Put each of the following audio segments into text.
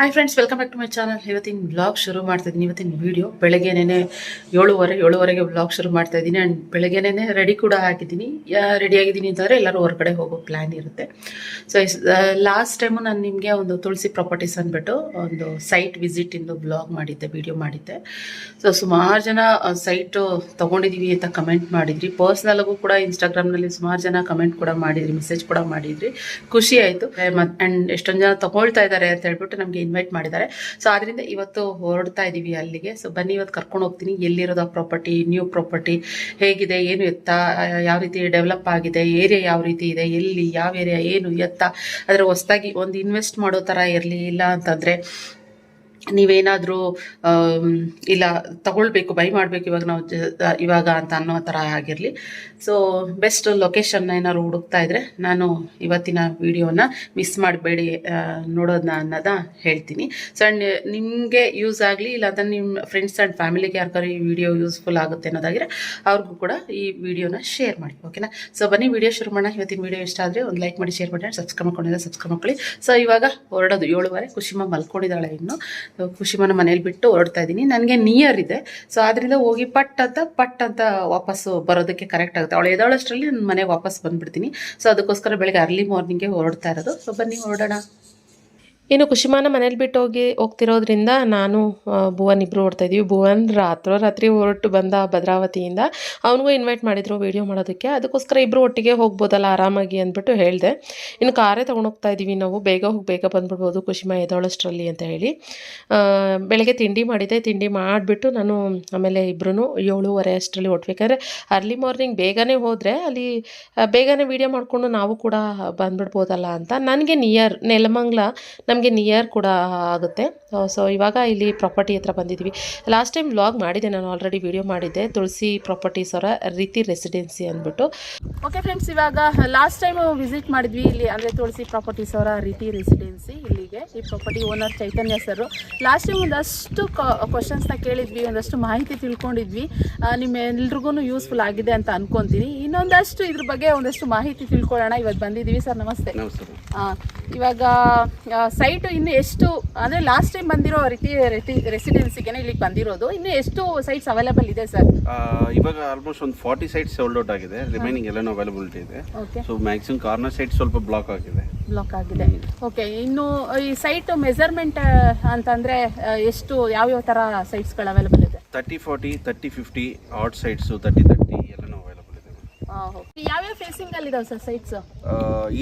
Hi friends welcome back to my channel ಇವತ್ತಿನ blog ಶುರು ಮಾಡ್ತಾ ಇದ್ದೀನಿ. ಇವತ್ತಿನ ವಿಡಿಯೋ ಬೆಳಗ್ಗೆನೇ ಏಳುವರೆ ಏಳುವರೆಗೆ ಬ್ಲಾಗ್ ಶುರು ಮಾಡ್ತಾ ಇದ್ದೀನಿ ಆ್ಯಂಡ್ ಬೆಳಗ್ಗೆನೇ ರೆಡಿ ಕೂಡ ಆಗಿದ್ದೀನಿ. ರೆಡಿ ಆಗಿದ್ದೀನಿ ಅಂತಂದರೆ ಎಲ್ಲರೂ ಹೊರಗಡೆ ಹೋಗೋ ಪ್ಲ್ಯಾನ್ ಇರುತ್ತೆ. ಸೊ ಲಾಸ್ಟ್ ಟೈಮು ನಾನು ನಿಮಗೆ ಒಂದು ತುಳಸಿ ಪ್ರಾಪರ್ಟೀಸ್ ಅಂದ್ಬಿಟ್ಟು ಒಂದು ಸೈಟ್ ವಿಸಿಟಿಂದು ಬ್ಲಾಗ್ ಮಾಡಿದ್ದೆ ವಿಡಿಯೋ ಮಾಡಿದ್ದೆ. ಸೊ ಸುಮಾರು ಜನ ಸೈಟು ತೊಗೊಂಡಿದ್ದೀವಿ ಅಂತ ಕಮೆಂಟ್ ಮಾಡಿದ್ರಿ. ಪರ್ಸ್ನಲ್ಗೂ ಕೂಡ ಇನ್ಸ್ಟಾಗ್ರಾಮ್ನಲ್ಲಿ ಸುಮಾರು ಜನ ಕಮೆಂಟ್ ಕೂಡ ಮಾಡಿದ್ರಿ ಮೆಸೇಜ್ ಕೂಡ ಮಾಡಿದ್ರಿ. ಖುಷಿ ಆಯಿತು. ಮತ್ತು ಆ್ಯಂಡ್ ಎಷ್ಟೊಂದು ಜನ ತೊಗೊಳ್ತಾ ಇದ್ದಾರೆ ಅಂತ ಹೇಳ್ಬಿಟ್ಟು ನಮಗೆ ಇನ್ವೈಟ್ ಮಾಡಿದ್ದಾರೆ. ಸೊ ಆದ್ರಿಂದ ಇವತ್ತು ಹೊರಡ್ತಾ ಇದ್ದೀವಿ ಅಲ್ಲಿಗೆ. ಸೊ ಬನ್ನಿ, ಇವತ್ತು ಕರ್ಕೊಂಡು ಹೋಗ್ತೀನಿ. ಎಲ್ಲಿರೋದು ಪ್ರಾಪರ್ಟಿ ನ್ಯೂ ಪ್ರಾಪರ್ಟಿ ಹೇಗಿದೆ, ಏನು ಎತ್ತ, ಯಾವ ರೀತಿ ಡೆವಲಪ್ ಆಗಿದೆ ಏರಿಯಾ ಯಾವ ರೀತಿ ಇದೆ, ಎಲ್ಲಿ, ಯಾವ ಏರಿಯಾ ಏನು ಎತ್ತ ಅದರ ಹೊಸದಾಗಿ ಒಂದು ಇನ್ವೆಸ್ಟ್ ಮಾಡೋ ಥರ ಇರಲಿ ಇಲ್ಲ ಅಂತಂದರೆ ನೀವೇನಾದರೂ ಇಲ್ಲ ತಗೊಳ್ಬೇಕು, ಬೈ ಮಾಡಬೇಕು ಇವಾಗ ನಾವು ಇವಾಗ ಅಂತ ಅನ್ನೋ ಥರ ಆಗಿರಲಿ. ಸೊ ಬೆಸ್ಟ್ ಲೊಕೇಶನ್ನ ಏನಾದ್ರು ಹುಡುಕ್ತಾ ಇದ್ದರೆ ನಾನು ಇವತ್ತಿನ ವಿಡಿಯೋನ ಮಿಸ್ ಮಾಡಬೇಡಿ ನೋಡೋದನ್ನ ಅನ್ನೋದ ಹೇಳ್ತೀನಿ. ಸೊ ಆ್ಯಂಡ್ ನಿಮಗೆ ಯೂಸ್ ಆಗಲಿ, ಇಲ್ಲ ಅದನ್ನ ನಿಮ್ಮ ಫ್ರೆಂಡ್ಸ್ ಆ್ಯಂಡ್ ಫ್ಯಾಮಿಲಿಗೆ ಯಾರಿಗಾರು ಈ ವಿಡಿಯೋ ಯೂಸ್ಫುಲ್ ಆಗುತ್ತೆ ಅನ್ನೋದಾಗಿದ್ರೆ ಅವ್ರಿಗೂ ಕೂಡ ಈ ವಿಡಿಯೋನ ಶೇರ್ ಮಾಡಿ ಓಕೆನಾ ಸೊ ಬನ್ನಿ, ವಿಡಿಯೋ ಶುರು ಮಾಡೋಣ. ಇವತ್ತಿನ ವಿಡಿಯೋ ಇಷ್ಟ ಆದರೆ ಒಂದು ಲೈಕ್ ಮಾಡಿ ಶೇರ್ ಮಾಡಿ, ಸಬ್ಸ್ಕ್ರೈಬ್ ಮಾಡ್ಕೊಂಡಿದ್ದಾರೆ ಸಬ್ಸ್ಕ್ರೈಬ್ ಮಾಡ್ಕೊಳ್ಳಿ. ಸೊ ಇವಾಗ ಹೊರಡೋದು ಏಳುವರೆ, ಖುಷಿಮ ಮಲ್ಕೊಂಡಿದ್ದಾಳೆ ಇನ್ನು. ಖುಷಿಮನ ಮನೇಲಿ ಬಿಟ್ಟು ಹೊರಡ್ತಾ ಇದ್ದೀನಿ ನನಗೆ ನಿಯರ್ ಇದೆ. ಸೊ ಆದ್ದರಿಂದ ಹೋಗಿ ಪಟ್ ಅಂತ ಪಟ್ ಅಂತ ವಾಪಸ್ಸು ಬರೋದಕ್ಕೆ ಕರೆಕ್ಟ್ ಆಗುತ್ತೆ. ಅವಳು ಎದೋಳಷ್ಟರಲ್ಲಿ ನನ್ನ ಮನೆಗೆ ವಾಪಸ್ ಬಂದ್ಬಿಡ್ತೀನಿ. ಸೊ ಅದಕ್ಕೋಸ್ಕರ ಬೆಳಗ್ಗೆ ಅರ್ಲಿ ಮಾರ್ನಿಂಗ್ಗೆ ಹೊರಡ್ತಾ ಇರೋದು. ಸೊ ಬನ್ನಿ, ಹೊರಡೋಣ. ಇನ್ನು ಕುಶಿಮಾನ ಮನೇಲಿ ಬಿಟ್ಟು ಹೋಗಿ ಹೋಗ್ತಿರೋದ್ರಿಂದ ನಾನು ಭುವನ್ ಇಬ್ಬರು ಓಡ್ತಾ ಇದ್ದೀವಿ ಭುವನ್ ರಾತ್ರೋ ರಾತ್ರಿ ಹೊರಟು ಬಂದ ಭದ್ರಾವತಿಯಿಂದ ಅವನಿಗೂ ಇನ್ವೈಟ್ ಮಾಡಿದ್ರು ವೀಡಿಯೋ ಮಾಡೋದಕ್ಕೆ. ಅದಕ್ಕೋಸ್ಕರ ಇಬ್ಬರು ಒಟ್ಟಿಗೆ ಹೋಗ್ಬೋದಲ್ಲ, ಆರಾಮಾಗಿ ಅಂದ್ಬಿಟ್ಟು ಹೇಳಿದೆ. ಇನ್ನು ಕಾರೇ ತೊಗೊಂಡು ಹೋಗ್ತಾ ಇದ್ದೀವಿ ನಾವು. ಬೇಗ ಹೋಗಿ, ಬೇಗ ಬಂದ್ಬಿಡ್ಬೋದು ಕುಶಿಮಾ ಎದೋಳಷ್ಟರಲ್ಲಿ ಅಂತ ಹೇಳಿ. ಬೆಳಗ್ಗೆ ತಿಂಡಿ ಮಾಡಿದೆ. ತಿಂಡಿ ಮಾಡಿಬಿಟ್ಟು ನಾನು ಆಮೇಲೆ ಇಬ್ಬರೂ ಏಳುವರೆ ಅಷ್ಟರಲ್ಲಿ ಹೊಟ್ಬೇಕಾದ್ರೆ ಅರ್ಲಿ ಮಾರ್ನಿಂಗ್ ಬೇಗನೆ ಹೋದರೆ ಅಲ್ಲಿ ಬೇಗನೆ ವೀಡಿಯೋ ಮಾಡಿಕೊಂಡು ನಾವು ಕೂಡ ಬಂದ್ಬಿಡ್ಬೋದಲ್ಲ ಅಂತ. ನನಗೆ ನಿಯರ್ ನೆಲಮಂಗ್ಲ, ನಮಗೆ ನಿಯರ್ ಕೂಡ ಆಗುತ್ತೆ. ಸೊ ಇವಾಗ ಇಲ್ಲಿ ಪ್ರಾಪರ್ಟಿ ಹತ್ರ ಬಂದಿದ್ವಿ. ಲಾಸ್ಟ್ ಟೈಮ್ ವ್ಲಾಗ್ ಮಾಡಿದ್ದೆ ನಾನು ಆಲ್ರೆಡಿ ವಿಡಿಯೋ ಮಾಡಿದ್ದೆ. ತುಳಸಿ ಪ್ರಾಪರ್ಟೀಸ್ ಅವರ ರೀತಿ ರೆಸಿಡೆನ್ಸಿ ಅಂದ್ಬಿಟ್ಟು. ಓಕೆ ಫ್ರೆಂಡ್ಸ್ ಇವಾಗ ಲಾಸ್ಟ್ ಟೈಮ್ ವಿಸಿಟ್ ಮಾಡಿದ್ವಿ ಇಲ್ಲಿ ಅಂದರೆ ತುಳಸಿ ಪ್ರಾಪರ್ಟೀಸ್ ಅವರ ರೀತಿ ರೆಸಿಡೆನ್ಸಿ ಇಲ್ಲಿಗೆ ಈ property owner Chaitanya sir. Last time ಒಂದಷ್ಟು ಕ್ವಶನ್ಸ್ನ ಕೇಳಿದ್ವಿ ಒಂದಷ್ಟು ಮಾಹಿತಿ ತಿಳ್ಕೊಂಡಿದ್ವಿ. ನಿಮ್ಮೆಲ್ರಿಗೂ ನಿಮ್ಮ ಎಲ್ರಿಗೂ ಯೂಸ್ಫುಲ್ ಆಗಿದೆ ಅಂತ ಅನ್ಕೊಂತೀನಿ. ಇನ್ನೊಂದಷ್ಟು ಇದ್ರ ಬಗ್ಗೆ ಒಂದಷ್ಟು ಮಾಹಿತಿ ತಿಳ್ಕೊಳ್ಳೋಣ. ಇವತ್ತು ಬಂದಿದ್ದೀವಿ ಸರ್ ನಮಸ್ತೆ. ಇವಾಗ ಇವಾಗ ಸೈಟ್ ಇನ್ನು ಎಷ್ಟು ಅಂದರೆ ಲಾಸ್ಟ್ ಟೈಮ್ ಬಂದಿರೋ ರೀತಿ ರೆಸಿಡೆನ್ಸಿಗೆ ಇಲ್ಲಿಗೆ ಬಂದಿರೋದು. ಇನ್ನು ಎಷ್ಟು ಸೈಟ್ಸ್ ಅವೈಲೇಬಲ್ ಇದೆ ಸರ್ ಇವಾಗ ಆಲ್ಮೋಸ್ಟ್ ಒಂದು ಫಾರ್ಟಿ ಸೈಟ್ಸ್ ಸೋಲ್ಡ್ ಔಟ್ ಆಗಿದೆ. ರಿಮೈನಿಂಗ್ ಎಲ್ಲನೂ ಅವೈಲಬಿಲಿಟಿ ಇದೆ. ಸೊ ಮ್ಯಾಕ್ಸಿಮಮ್ ಕಾರ್ನರ್ ಸೈಟ್ ಸ್ವಲ್ಪ ಬ್ಲಾಕ್ ಆಗಿದೆ. ಬ್ಲಾಕ್ ಆಗಿದೆ. ಓಕೆ ಇನ್ನು ಈ ಸೈಟ್ ಮೆಜರ್ಮೆಂಟ್ ಅಂತಂದ್ರೆ ಎಷ್ಟು ಯಾವ್ಯಾವ ತರ ಸೈಟ್ಸ್ಗಳು ಅವೈಲೇಬಲ್ ಇದೆ? Thirty forty thirty fifty eight sites thirty thirty ಯಾವ್ಯಾವ ಫೇಸಿಂಗ್ ಅಲ್ಲಿ ಇದಾವೆ sir sites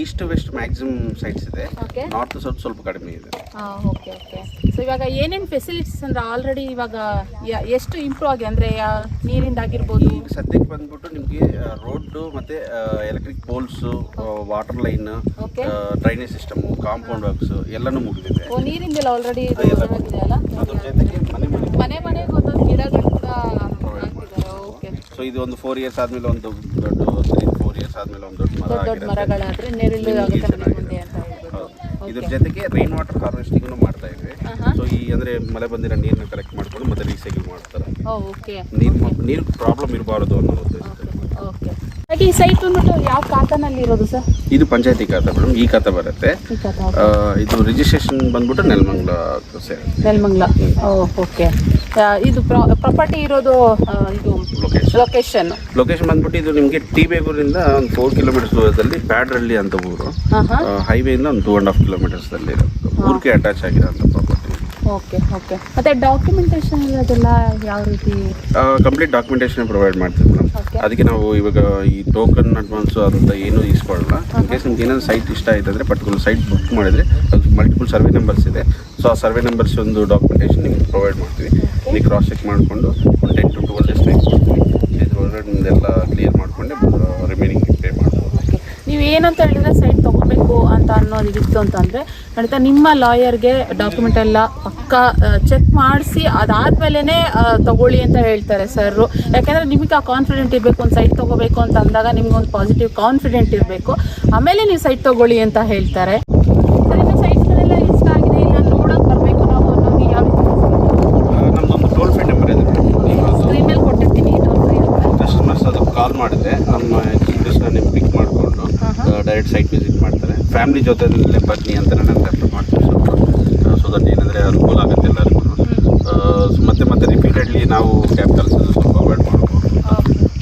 east west maximum sites ಇದೆ. ನಾರ್ತ್ ಸೌತ್ ಸ್ವಲ್ಪ ಕಡಿಮೆ ಇದೆ. Okay okay. ಸೊ ಇವಾಗ ಏನೇನು ಫೆಸಿಲಿಟೀಸ್ ಅಂದ್ರೆ ಆಲ್ರೆಡಿ ಇವಾಗ ಎಷ್ಟು ಇಂಪ್ರೂವ್ ಆಗಿದೆ ಅಂದ್ರೆ ನೀರಿಂದ ಆಗಿರ್ಬೋದು? ಈಗ ಸದ್ಯಕ್ಕೆ ಬಂದ್ಬಿಟ್ಟು ನಿಮಗೆ ರೋಡ್ ಮತ್ತೆ electric poles water line drainage system compound works ಎಲ್ಲಾನು ಮುಗಿದಿದೆ. ಓ ನೀರಿಂದೆಲ್ಲ ಆಲ್ರೆಡಿ ಅದ್ರ ಜೊತೆಗೆ ಮನೆ ಮನೆ ಮನೆ ಮನೆಗೆ ಒಂದೊಂದು ಗಿಡಗಳು. ಸೊ ಇದು ಒಂದು ಫೋರ್ ಇಯರ್ಸ್ ಆದ್ಮೇಲೆ ಒಂದು ದೊಡ್ಡ ತ್ರೀ ಫೋರ್ ಇಯರ್ಸ್ ಆದ್ಮೇಲೆ ಒಂದು ದೊಡ್ಡ ಮರ ದೊಡ್ಡ ದೊಡ್ಡ ಆಗಿರುತ್ತೆ. ಮರಗಳಾದ್ರೆ ನೆರಳು ಆಗುತ್ತೆ ನಮಗೆ ಮುಂದೆ ಅಂತ ಹೇಳ್ಬಿಟ್ಟು ಹೌದು. ಇದ್ರ ಜೊತೆಗೆ ರೈನ್ ವಾಟರ್ ಹಾರ್ವೆಸ್ಟಿಂಗ್ ಮಾಡ್ತಾ ಇದ್ವಿ. ಸೊ ಈ ಅಂದ್ರೆ ಮಳೆ ಬಂದಿರೋ ನೀರನ್ನ ಕಲೆಕ್ಟ್ ಮಾಡ್ಕೊಂಡು ಮತ್ತೆ ರೀಸೈಕಲ್ ಮಾಡ್ತಾರೆ. ಓಕೆ ನೀರು ನೀರು ಪ್ರಾಬ್ಲಮ್ ಇರಬಾರದು ಅನ್ನೋ ಉದ್ದೇಶದಿಂದ. ಓಕೆ ಹಾಗೆ ಈ ಸೈಟ್ ಬಂದ್ಬಿಟ್ಟು ಯಾವ ಖಾತಾನಲ್ಲಿ ಇರೋದು ಸರ್? ಇದು ಪಂಚಾಯತಿ ಖಾತೆ ಮೇಡಮ್. ಈ ಖಾತೆ ಬರುತ್ತೆ. ಇದು ರಿಜಿಸ್ಟ್ರೇಷನ್ ಬಂದ್ಬಿಟ್ಟು ನೆಲಮಂಗ್ಲ. ಸೇರಿ ನೆಲಮಂಗ್ಲ ಓಕೆ ಇದು ಪ್ರಾಪರ್ಟಿ ಇರೋದು ಇದು ಲೊಕೇಶನ್ ಲೊಕೇಶನ್ ಬಂದ್ಬಿಟ್ಟು ಇದು ನಿಮಗೆ ಟಿ ಬೇಗೂರಿಂದ ಒಂದು ಫೋರ್ ಕಿಲೋಮೀಟರ್ಸ್ ದೂರದಲ್ಲಿ ಪ್ಯಾಡ್ರಳ್ಳಿ ಅಂತ ಊರು. ಹೈವೇಯಿಂದ ಒಂದು ಟೂ ಆ್ಯಂಡ್ ಹಾಫ್ ಕಿಲೋಮೀಟರ್ಸ್ ಅಲ್ಲಿ ಊರಿಗೆ ಅಟ್ಯಾಚ್ ಆಗಿರೋಂಥ ಪ್ರಾಪರ್ಟಿ ಓಕೆ ಓಕೆ ಮತ್ತೆ ಡಾಕ್ಯುಮೆಂಟೇಶನ್ ಅದೆಲ್ಲ ಯಾವ ರೀತಿ? ಕಂಪ್ಲೀಟ್ ಡಾಕ್ಯುಮೆಂಟೇಶನ್ ಪ್ರೊವೈಡ್ ಮಾಡ್ತೀವಿ ಮೇಡಮ್. ಅದಕ್ಕೆ ನಾವು ಇವಾಗ ಈ ಟೋಕನ್ ಅಡ್ವಾನ್ಸ್ ಅಂತ ಏನು ಇಸ್ಕೊಳ್ಳಲ್ಲ ಇನ್ ಕೇಸ್ ನಿಮ್ಗೆ ಏನಾದ್ರು ಸೈಟ್ ಇಷ್ಟ ಆಯ್ತು ಅಂದರೆ ಪರ್ಟಿಕ್ಯುಲರ್ ಸೈಟ್ ಬುಕ್ ಮಾಡಿದ್ರೆ ಅದು ಮಲ್ಟಿಪಲ್ ಸರ್ವೆ ನಂಬರ್ಸ್ ಇದೆ. ಸೊ ಆ ಸರ್ವೆ ನಂಬರ್ಸ್ ಒಂದು ಡಾಕ್ಯುಮೆಂಟೇಶನ್ ನಿಮ್ಗೆ ಪ್ರೊವೈಡ್ ಮಾಡ್ತೀವಿ. ನೀವು ಕ್ರಾಸ್ ಚೆಕ್ ಮಾಡಿಕೊಂಡು ಒಂದು ten to twelve days time ಕೊಡ್ತೀವಿ ಇದ್ರೊಳಗಡೆ ನಿಮ್ದೆಲ್ಲ ಕ್ಲಿಯರ್ ಮಾಡಿಕೊಂಡೆ ರಿಮೈನಿಂಗ್ ಪೇ ಮಾಡ್ಬೋದು. ನೀವು ಏನಂತ ಹೇಳಿದ್ರೆ ಸೈಟ್ ತೊಗೋಬೇಕು ಅಂತ ಅನ್ನೋದು ಇತ್ತು ಅಂತಂದರೆ ಖಂಡಿತ ನಿಮ್ಮ ಲಾಯರ್ಗೆ ಡಾಕ್ಯುಮೆಂಟ್ ಎಲ್ಲ ಪಕ್ಕ ಚೆಕ್ ಮಾಡಿಸಿ ಅದಾದ್ಮೇಲೆ ತಗೊಳ್ಳಿ ಅಂತ ಹೇಳ್ತಾರೆ ಸರ್ ಯಾಕೆಂದರೆ ನಿಮಗೆ ಆ ಕಾನ್ಫಿಡೆಂಟ್ ಇರಬೇಕು, ಒಂದು ಸೈಟ್ ತೊಗೋಬೇಕು ಅಂತ ಅಂದಾಗ ನಿಮ್ಗೆ ಒಂದು ಪಾಸಿಟಿವ್ ಕಾನ್ಫಿಡೆಂಟ್ ಇರಬೇಕು. ಆಮೇಲೆ ನೀವು ಸೈಟ್ ತೊಗೊಳ್ಳಿ ಅಂತ ಹೇಳ್ತಾರೆ ಸರ್ ಇನ್ನು ಸೈಟ್ಸ್ಗಳೆಲ್ಲ ಇಷ್ಟ ಆಗಿದೆ ಇಲ್ಲ ನೋಡೋಕೆ ಬರಬೇಕು ನಾವು ಅನ್ನೋದು ಯಾವ ರೀತಿ ನಮ್ಮದೊಂದು ಟೋಲ್ ಫ್ರೀ ನಂಬರ್ ಇದೆ ನೀವು ಅದು ಸ್ಕ್ರೀನ್ ಮೇಲೆ ಕೊಟ್ಟಿರ್ತೀನಿ ಟೋಲ್ ಫ್ರೀ ನಂಬರ್ ಕಸ್ಟಮರ್ಸ್ ಅದಕ್ಕೆ ಕಾಲ್ ಮಾಡಿದ್ರೆ ನಮ್ಮ ಎಕ್ಸಿಕ್ಯೂಟಿವ್ಸ್ನ ನೀವು ಪಿಕ್ ಮಾಡಿಕೊಂಡು ಡೈರೆಕ್ಟ್ ಸೈಟ್ ವಿಸಿಟ್ ಮಾಡ್ತಾರೆ. ಫ್ಯಾಮಿಲಿ ಜೊತೆಯಲ್ಲೇ ಬನ್ನಿ ಅಂತ ನಾನು ರೆಫರ್ ಮಾಡ್ತೀನಿ ಸ್ವಲ್ಪ. ಸೊ ದಟ್ ಏನಂದರೆ ಅನುಕೂಲ ಆಗುತ್ತೆ ಎಲ್ಲರಿಗೂ. ಸೊ ಮತ್ತೆ ಮತ್ತೆ ರಿಪೀಟೆಡ್ಲಿ ನಾವು ಕ್ಯಾಬ್ ಸ್ವಲ್ಪ ಅವಾಯ್ಡ್ ಮಾಡ್ಬೋದು.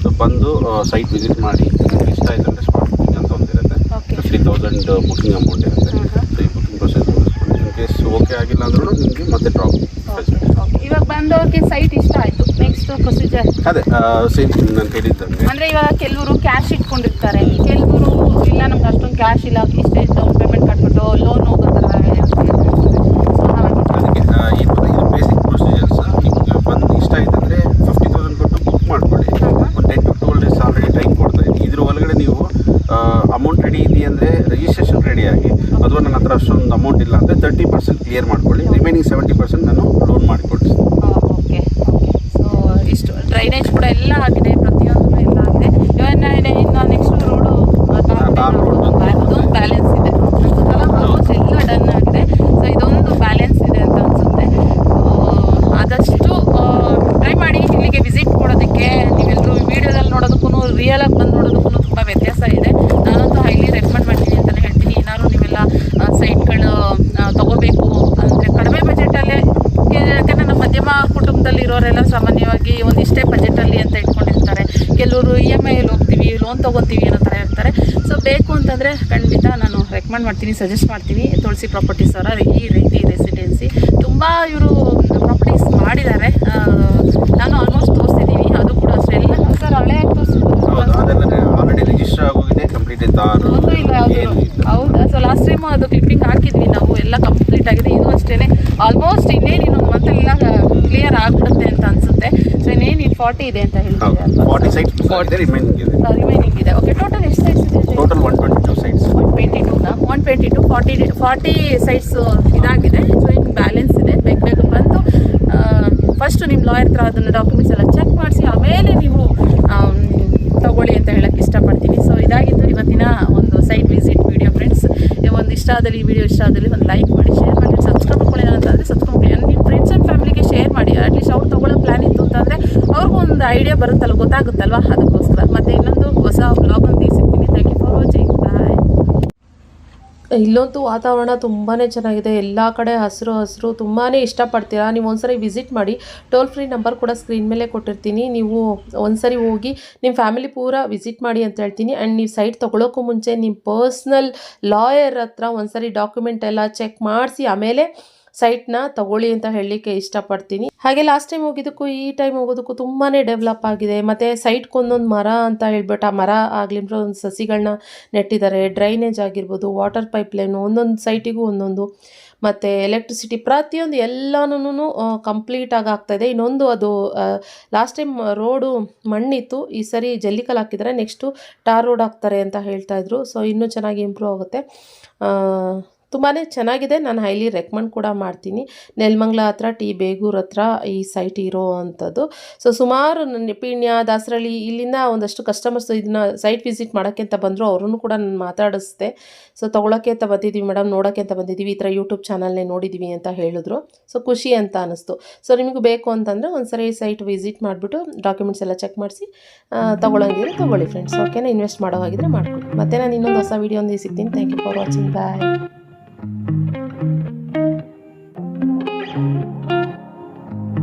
ಸೊ ಬಂದು ಸೈಟ್ ವಿಸಿಟ್ ಮಾಡಿ ನಿಮ್ಗೆ ಇಷ್ಟ ಆಯಿತು ಅಂದರೆ ಸ್ಪಾಟ್ ಬುಕಿಂಗ್ ಅಂತ ಒಂದಿರುತ್ತೆ ಫಿಫ್ಟಿ ತೌಸಂಡ್ ಬುಕಿಂಗ್ ಅಮೌಂಟ್ ಇರುತ್ತೆ. ಸೊ ಈ ಬುಕಿಂಗ್ ಪ್ರೊಸೆಸ್ ಮುಗಿಸ್ಕೊಂಡು ಇನ್ ಕೇಸ್ ಓಕೆ ಆಗಿಲ್ಲ ಅಂದ್ರೂ ನಿಮಗೆ ಮತ್ತೆ ಡ್ರಾಪ್ ಇವಾಗ ಬಂದವ್ರಿಗೆ ಸೈಟ್ ಇಷ್ಟ ಆಯಿತು. ನೆಕ್ಸ್ಟ್ ಪ್ರೊಸೀಜರ್ ಅದೇ ಸೇಮ್ ನಾನು ಹೇಳಿದ್ದಂಗೆ ಅಂದರೆ ಇವಾಗ ಕೆಲವರು ಕ್ಯಾಶ್ ಇಟ್ಕೊಂಡಿರ್ತಾರೆ. ಕೆಲವರು ಇಲ್ಲ ನಮ್ಗೆ ಅಷ್ಟೊಂದು ಕ್ಯಾಶ್ ಇಲ್ಲ. ಇಷ್ಟೇ ಡೌನ್ ಪೇಮೆಂಟ್ ಕಟ್ಬಿಟ್ಟು ಲೋನ್ ಹೋಗೋ ಥರ ಸೊ ಹಾಗಾಗಿ ಅದಕ್ಕೆ ಈ ಥರ ಇದು ಬೇಸಿಕ್ ಪ್ರೊಸೀಜರ್ಸ್ ನಿಮಗೆ ಬಂದು ಇಷ್ಟ ಆಯ್ತು ಅಂದರೆ ಫಿಫ್ಟಿ ತೌಸಂಡ್ ಕೊಟ್ಟು ಬುಕ್ ಮಾಡ್ಕೊಳ್ಳಿ. ಒಂದು ten to twelve days already time ಕೊಡ್ತಾ ಇದ್ದೀನಿ ಇದ್ರ ಒಳಗಡೆ ನೀವು ಅಮೌಂಟ್ ರೆಡಿ ಇದೆಯಾ ಅಂದರೆ ರಿಜಿಸ್ಟ್ರೇಷನ್ ರೆಡಿಯಾಗಿ ಅಥವಾ ನನ್ನ ಹತ್ರ ಅಷ್ಟೊಂದು ಅಮೌಂಟ್ ಇಲ್ಲ ಅಂದರೆ ತರ್ಟಿ ಪರ್ಸೆಂಟ್ ಕ್ಲಿಯರ್ ಮಾಡ್ಕೊಳ್ಳಿ. ರಿಮೈನಿಂಗ್ ಸೆವೆಂಟಿ ಪರ್ಸೆಂಟ್ ನಾನು ಲೋನ್ ಮಾಡಿಕೊಡ್ತೀನಿ ಓಕೆ ಓಕೆ ಸೊ ಇಷ್ಟು ಡ್ರೈನೇಜ್ ಕೂಡ ಎಲ್ಲ ಆಗಿದೆ ಪ್ರತಿಯೊಂದು ಎಲ್ಲ ಆಗಿದೆ ಇವಾಗ ಇನ್ನು ನೆಕ್ಸ್ಟ್ ರೋಡು tar road ಒಂದು. ಅದೊಂದು ಬ್ಯಾಲೆನ್ಸ್ ಇದೆ ಅನ್ಸುತ್ತಲ್ಲ ಆಲ್ಮೋಸ್ಟ್ ಎಲ್ಲ ಡನ್ ಆಗಿದೆ ಸೊ ಇದೊಂದು ಬ್ಯಾಲೆನ್ಸ್ ಇದೆ ಅಂತ ಅನ್ಸುತ್ತೆ So, ಆದಷ್ಟು ಟ್ರೈ ಮಾಡಿ ಇಲ್ಲಿಗೆ ವಿಸಿಟ್ ಕೊಡೋದಕ್ಕೆ ನೀವೆಲ್ಲರೂ ವಿಡಿಯೋದಲ್ಲಿ ನೋಡೋದಕ್ಕೂ ರಿಯಲ್ ಆಗಿ ಬಂದು ನೋಡೋದಕ್ಕೂ ತುಂಬ ವ್ಯತ್ಯಾಸ ಇದೆ ನಾನಂತೂ ಹೈಲಿ ರೆಕಮೆಂಡ್ ಮಾಡ್ತೀನಿ ಅಂತಲೇ ಹೇಳ್ತೀನಿ ಏನಾದ್ರು ನೀವೆಲ್ಲ ಸೈಟ್ಗಳು ತಗೋಬೇಕು ಅಂದರೆ ಕಡಿಮೆ ಬಜೆಟಲ್ಲೇ ಯಾಕಂದರೆ ನಮ್ಮ ಮಧ್ಯಮ ಕುಟುಂಬದಲ್ಲಿ ಇರೋರೆಲ್ಲ ಸಾಮಾನ್ಯವಾಗಿ ಒಂದಿಷ್ಟೇ ಬಜೆಟಲ್ಲಿ ಅಂತ ಇಟ್ಕೊಂಡಿರ್ತಾರೆ. ಕೆಲವರು ಇ ಎಂ ಐಯಲ್ಲಿ ಹೋಗ್ತೀವಿ ಲೋನ್ ತೊಗೊತೀವಿ ಅನ್ನೋ ಥರ ಇರ್ತಾರೆ. ಸೊ ಬೇಕು ಅಂತಂದರೆ ಖಂಡಿತ ನಾನು ರೆಕಮೆಂಡ್ ಮಾಡ್ತೀನಿ ಸಜೆಸ್ಟ್ ಮಾಡ್ತೀನಿ ತುಳಸಿ ಪ್ರಾಪರ್ಟೀಸ್ ಅವರ. ಈ ರೀತಿ ರೆಸಿಡೆನ್ಸಿ ತುಂಬ ಇವರು ಪ್ರಾಪರ್ಟೀಸ್ ಮಾಡಿದ್ದಾರೆ. ನಾನು ಆಲ್ಮೋಸ್ಟ್ ತೋರಿಸಿದ್ದೀನಿ ಅದು ಕೂಡ ಅಷ್ಟೇ. ಎಲ್ಲ ಸರ್ ಹಳೆ ಆಲ್ರೆಡಿ ರಿಜಿಸ್ಟರ್ ಆಗೋಗಿದೆ ಕಂಪ್ಲೀಟ್ ಇಲ್ಲ ಹೌದಾ. ಸೊ ಲಾಸ್ಟ್ ಟೈಮು ಅದು ಕ್ಲಿಪ್ಪಿಂಗ್ ಹಾಕಿದ್ವಿ ನಾವು. ಎಲ್ಲ ಕಂಪ್ಲೀಟ್ ಆಗಿದೆ. ಇದು ಅಷ್ಟೇ ಆಲ್ಮೋಸ್ಟ್ ಇನ್ನೇನು ಇನ್ನೊಂದು ಮಂತಲ್ಲೆಲ್ಲ ಕ್ಲಿಯರ್ ಆಗ್ಬಿಡುತ್ತೆ ಅಂತ ಅನ್ಸುತ್ತೆ ಸೊ ಇನ್ನೇನು ಇನ್ನು ಫಾರ್ಟಿ ಇದೆ ಅಂತ ಹೇಳಿದ್ರೆ ಫಾರ್ಟಿ ಸೈಟ್ಸ್ ಇದೆ ರಿಮೈನಿಂಗ್ ಇದೆ. ರಿಮೈನಿಂಗ್ ಇದೆ. ಓಕೆ ಟೋಟಲ್ ಎಷ್ಟು ಸೈಟ್ಸ್ ಇದೆ total one twenty two sites one twenty ಟೂನ one twenty two forty forty sites ಇದಾಗಿದೆ. ಸೊ ಇನ್ನು ಬ್ಯಾಲೆನ್ಸ್ ಇದೆ. ಬೇಗ ಬೇಗ ಬಂದು ಫಸ್ಟ್ ನಿಮ್ಮ ಲಾಯರ್ ಹತ್ರ ಅದನ್ನು ಡಾಕ್ಯುಮೆಂಟ್ಸ್ ಎಲ್ಲ ಚೆಕ್ ಮಾಡಿಸಿ ಆಮೇಲೆ ನೀವು ತಗೊಳ್ಳಿ ಅಂತ ಹೇಳಕ್ಕೆ ಇಷ್ಟಪಡ್ತೀನಿ. ಸೊ ಇದಾಗಿತ್ತು ಇವತ್ತಿನ ಒಂದು ಸೈಟ್ ವಿಸಿಟ್ ವಿಡಿಯೋ ಫ್ರೆಂಡ್ಸ್ ಒಂದು ಇಷ್ಟ ಆದಲ್ಲಿ ಈ ವಿಡಿಯೋ ಇಷ್ಟ ಆದಲ್ಲಿ ಒಂದು ಲೈಕ್ ಮಾಡಿ ಶೇರ್ ಮಾಡಿ ಸಬ್ಸ್ಕ್ರೈಬ್ ಮಾಡ್ಕೊಳ್ಳಿ. ಅಂತಂದರೆ ಸಬ್ಸ್ಕ್ರೈಬ್ ಮಾಡಿ ನಿಮ್ಮ ಫ್ರೆಂಡ್ಸ್ ಆ್ಯಂಡ್ ಫ್ಯಾಮಿಲಿಗೆ ಶೇರ್ ಮಾಡಿ ಅಟ್ಲೀಸ್ಟ್ ಅವ್ರು ತೊಗೊಳ್ಳೋ ಪ್ಲ್ಯಾನ್ ಇತ್ತು ಅಂತಂದರೆ ಅವ್ರಿಗೂ ಒಂದು ಐಡಿಯಾ ಬರುತ್ತಲ್ಲ, ಗೊತ್ತಾಗುತ್ತಲ್ವಾ? ಅದಕ್ಕೋಸ್ಕರ. ಮತ್ತು ಇನ್ನೊಂದು ಹೊಸ ಬ್ಲಾಗ್ ಅಂತ ಸಿಗ್ತೀನಿ thank you for watching bye ಇಲ್ಲಂತೂ ವಾತಾವರಣ ತುಂಬಾ ಚೆನ್ನಾಗಿದೆ. ಎಲ್ಲ ಕಡೆ ಹಸಿರು ಹಸಿರು. ತುಂಬಾ ಇಷ್ಟಪಡ್ತೀರಾ? ನೀವು ಒಂದ್ಸರಿ ವಿಸಿಟ್ ಮಾಡಿ. ಟೋಲ್ ಫ್ರೀ ನಂಬರ್ ಕೂಡ ಸ್ಕ್ರೀನ್ ಮೇಲೆ ಕೊಟ್ಟಿರ್ತೀನಿ. ನೀವು ಒಂದ್ಸರಿ ಹೋಗಿ ನಿಮ್ಮ ಫ್ಯಾಮಿಲಿ ಪೂರ ವಿಸಿಟ್ ಮಾಡಿ ಅಂತ ಹೇಳ್ತೀನಿ. ಆ್ಯಂಡ್ ನೀವು ಸೈಟ್ ತೊಗೊಳೋಕ್ಕೂ ಮುಂಚೆ ನಿಮ್ಮ ಪರ್ಸ್ನಲ್ ಲಾಯರ್ ಹತ್ರ ಒಂದ್ಸರಿ ಡಾಕ್ಯುಮೆಂಟ್ ಎಲ್ಲ ಚೆಕ್ ಮಾಡಿಸಿ, ಆಮೇಲೆ ಸೈಟ್ನ ತಗೊಳ್ಳಿ ಅಂತ ಹೇಳಲಿಕ್ಕೆ ಇಷ್ಟಪಡ್ತೀನಿ. ಹಾಗೆ ಲಾಸ್ಟ್ ಟೈಮ್ ಹೋಗಿದ್ದಕ್ಕೂ ಈ ಟೈಮ್ ಹೋಗೋದಕ್ಕೂ ತುಂಬಾ ಡೆವಲಪ್ ಆಗಿದೆ. ಮತ್ತು ಸೈಟ್ಗೊಂದೊಂದು ಮರ ಅಂತ ಹೇಳ್ಬಿಟ್ಟು ಆ ಮರ ಆಗಲಿ ಒಂದು ಸಸಿಗಳನ್ನ ನೆಟ್ಟಿದ್ದಾರೆ. ಡ್ರೈನೇಜ್ ಆಗಿರ್ಬೋದು ವಾಟರ್ ಪೈಪ್ ಲೈನು ಒಂದೊಂದು ಸೈಟಿಗೂ ಒಂದೊಂದು. ಮತ್ತು ಎಲೆಕ್ಟ್ರಿಸಿಟಿ ಪ್ರತಿಯೊಂದು ಎಲ್ಲನೂ ಕಂಪ್ಲೀಟಾಗಿ ಆಗ್ತಾಯಿದೆ ಇನ್ನೊಂದು ಅದು ಲಾಸ್ಟ್ ಟೈಮ್ ರೋಡು ಮಣ್ಣಿತ್ತು. ಈ ಸರಿ ಜಲ್ಲಿಕಲ್ ಹಾಕಿದರೆ ನೆಕ್ಸ್ಟು ಟಾರ್ ರೋಡ್ ಹಾಕ್ತಾರೆ ಅಂತ ಹೇಳ್ತಾ ಇದ್ರು. ಸೊ ಇನ್ನೂ ಚೆನ್ನಾಗಿ ಇಂಪ್ರೂವ್ ಆಗುತ್ತೆ. ತುಂಬಾ ಚೆನ್ನಾಗಿದೆ. ನಾನು ಹೈಲಿ ರೆಕಮೆಂಡ್ ಕೂಡ ಮಾಡ್ತೀನಿ. ನೆಲ್ಮಂಗ್ಲ ಹತ್ರ, ಟಿ ಬೇಗೂರ್ ಹತ್ರ ಈ ಸೈಟ್ ಇರೋ ಅಂಥದ್ದು. ಸೊ ಸುಮಾರು ಪೀಣ್ಯ, ದಾಸರಳ್ಳಿ ಇಲ್ಲಿಂದ ಒಂದಷ್ಟು ಕಸ್ಟಮರ್ಸ್ ಇದನ್ನ ಸೈಟ್ ವಿಸಿಟ್ ಮಾಡೋಕ್ಕೆ ಅಂತ ಬಂದರು ಅವ್ರೂ ಕೂಡ ನಾನು ಮಾತಾಡಿಸ್ದೆ. ಸೊ ತೊಗೊಳಕ್ಕೆ ಅಂತ ಬಂದಿದ್ದೀವಿ ಮೇಡಮ್ ನೋಡೋಕ್ಕೆ ಅಂತ ಬಂದಿದ್ದೀವಿ ಈ ಥರ ಯೂಟ್ಯೂಬ್ ಚಾನಲ್ನೇ ನೋಡಿದ್ದೀವಿ ಅಂತ ಹೇಳಿದ್ರು. ಸೊ ಖುಷಿ ಅಂತ ಅನ್ನಿಸ್ತು ಸೊ ನಿಮಗೆ ಬೇಕು ಅಂತಂದರೆ ಒಂದ್ಸರಿ ಸೈಟ್ ವಿಸಿಟ್ ಮಾಡಿಬಿಟ್ಟು ಡಾಕ್ಯುಮೆಂಟ್ಸ್ ಎಲ್ಲ ಚೆಕ್ ಮಾಡಿಸಿ ತೊಗೊಳಂಗಿದ್ರೆ ತೊಗೊಳ್ಳಿ ಫ್ರೆಂಡ್ಸ್ ಓಕೆನಾ ಇನ್ವೆಸ್ಟ್ ಮಾಡೋ ಹಾಗಿದ್ರೆ ಮಾಡ್ಕೊಳ್ಳಿ ಮತ್ತೆ ನಾನು ಇನ್ನೊಂದು ಹೊಸ ವೀಡಿಯೋ ಒಂದು ಸಿಗ್ತೀನಿ. Thank you for watching bye